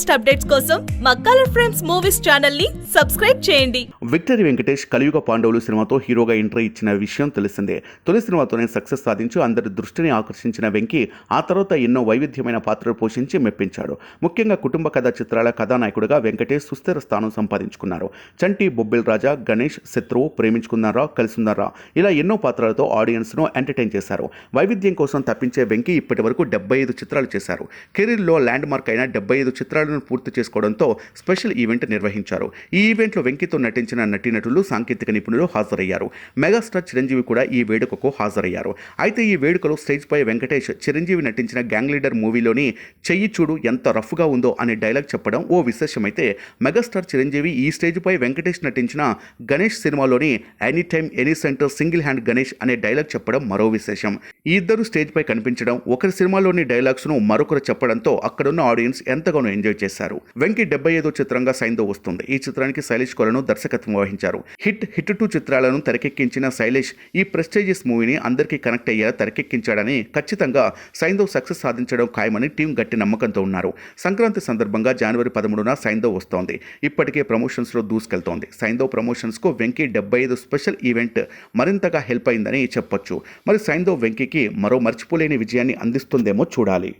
Latest updates కోసం మా colour frames movies ఛానల్ని సబ్స్క్రైబ్ చేయండి. విక్టరీ వెంకటేష్ కలియుగ పాండవులు సినిమాతో హీరోగా ఎంట్రీ ఇచ్చిన విషయం తెలిసిందే. తొలి సినిమాతోనే సక్సెస్ సాధించి అందరి దృష్టిని ఆకర్షించిన వెంకీ ఆ తర్వాత ఎన్నో వైవిధ్యమైన పాత్రలు పోషించి మెప్పించాడు. ముఖ్యంగా కుటుంబ కథ చిత్రాల కథానాయకుడిగా వెంకటేష్ సుస్థిర స్థానం సంపాదించుకున్నారు. చంటి బొబ్బిల్ రాజా గణేష్ శత్రువు ప్రేమించుకున్నారా కలిసున్నారా ఇలా ఎన్నో పాత్రలతో ఆడియన్స్ను ఎంటర్టైన్ చేశారు. వైవిధ్యం కోసం తప్పించే వెంకీ ఇప్పటి వరకు డెబ్బై ఐదు చిత్రాలు చేశారు. కెరీర్లో ల్యాండ్ మార్క్ అయిన డెబ్బై ఐదు చిత్రాలు చిత్రాలను పూర్తి చేసుకోవడంతో స్పెషల్ ఈవెంట్ నిర్వహించారు. ఈ ఈవెంట్లో వెంకితో నటించిన నటీనటులు సాంకేతిక నిపుణులు హాజరయ్యారు. మెగాస్టార్ చిరంజీవి కూడా ఈ వేడుకకు హాజరయ్యారు. అయితే ఈ వేడుకలో స్టేజ్పై వెంకటేష్ చిరంజీవి నటించిన గ్యాంగ్ లీడర్ మూవీలోని చెయ్యి చూడు ఎంత రఫ్గా ఉందో అనే డైలాగ్ చెప్పడం ఓ విశేషమైతే మెగాస్టార్ చిరంజీవి ఈ స్టేజ్పై వెంకటేష్ నటించిన గణేష్ సినిమాలోని any time any centre single hand Ganesh అనే డైలాగ్ చెప్పడం మరో విశేషం. ఈ ఇద్దరు స్టేజ్పై కనిపించడం ఒకరి సినిమాలోని డైలాగ్స్ను మరొకరు చెప్పడంతో అక్కడున్న ఆడియన్స్ ఎంతగానో ఎంజాయ్ చేశారు. వెంకీ డెబ్బై ఐదో చిత్రంగా సైందో వస్తుంది. ఈ చిత్రానికి శైలేష్ కొలను దర్శకత్వం వహించారు. హిట్ హిట్ టూ చిత్రాలను తెరకెక్కించిన శైలేష్ ఈ ప్రెస్టేజియస్ మూవీని అందరికీ కనెక్ట్ అయ్యేలా తెరకెక్కించాడని ఖచ్చితంగా సైందో సక్సెస్ సాధించడం ఖాయమని టీం గట్టి నమ్మకంతో ఉన్నారు. సంక్రాంతి సందర్భంగా జనవరి పదమూడున సైందో వస్తోంది. ఇప్పటికే ప్రమోషన్స్లో దూసుకెళ్తోంది. సైందో ప్రమోషన్స్కు వెంకీ డెబ్బై ఐదు స్పెషల్ ఈవెంట్ మరింతగా హెల్ప్ అయిందని చెప్పొచ్చు. మరి సైందవ్ వెంకీకి మరో మర్చిపోలేని విజయాన్ని అందిస్తుందేమో చూడాలి.